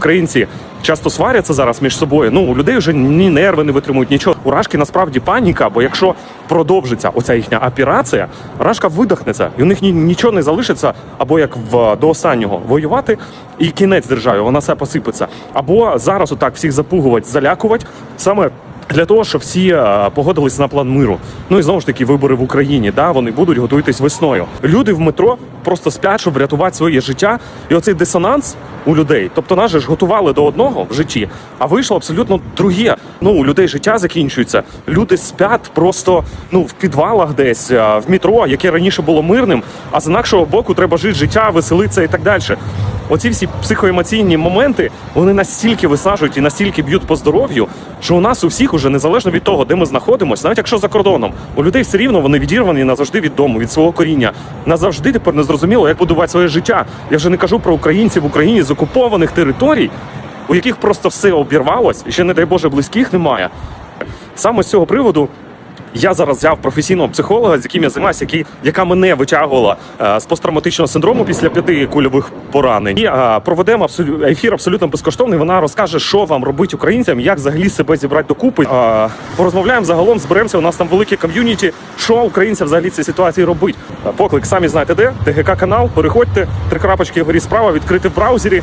Українці часто сваряться зараз між собою. Ну у людей вже ні нерви не витримують нічого. У Рашки насправді паніка, бо якщо продовжиться оця їхня операція, Рашка видихнеться, і у них ні, нічого не залишиться, або як в до останнього воювати, і кінець державі, вона все посипеться. Або зараз отак всіх запугувати, залякувати саме. Для того, щоб всі е, погодились на план миру. Ну і знову ж таки вибори в Україні. Да, вони будуть готуйтесь весною. Люди в метро просто сплять, щоб врятувати своє життя. І оцей дисонанс у людей. Тобто нас же ж готували до одного в житті, а вийшло абсолютно друге. Ну у людей життя закінчується. Люди спять просто ну в підвалах, десь е, в метро, яке раніше було мирним. А з інакшого боку треба жити життя, веселитися і так далі. Оці всі психоемоційні моменти вони настільки висаджують і настільки б'ють по здоров'ю, що у нас у всіх уже незалежно від того, де ми знаходимося, навіть якщо за кордоном, у людей все рівно вони відірвані назавжди від дому, від свого коріння. Назавжди тепер не зрозуміло, як будувати своє життя. Я вже не кажу про українців в Україні з окупованих територій, у яких просто все обірвалось, і ще не дай Боже близьких немає. Саме з цього приводу я зараз взяв професійного психолога, з яким я займаюся, який, яка мене витягувала е, з посттравматичного синдрому після п'яти кульових поранень. І е, проведемо ефір абсолютно безкоштовний. Вона розкаже, що вам робити українцям, як взагалі себе зібрати докупи. Е, порозмовляємо загалом, зберемося. У нас там велике ком'юніті. Що українцям взагалі цій ситуації робить? Поклик самі знаєте де. ТГК канал. Переходьте, три крапочки вгорі справа, відкрити в браузері.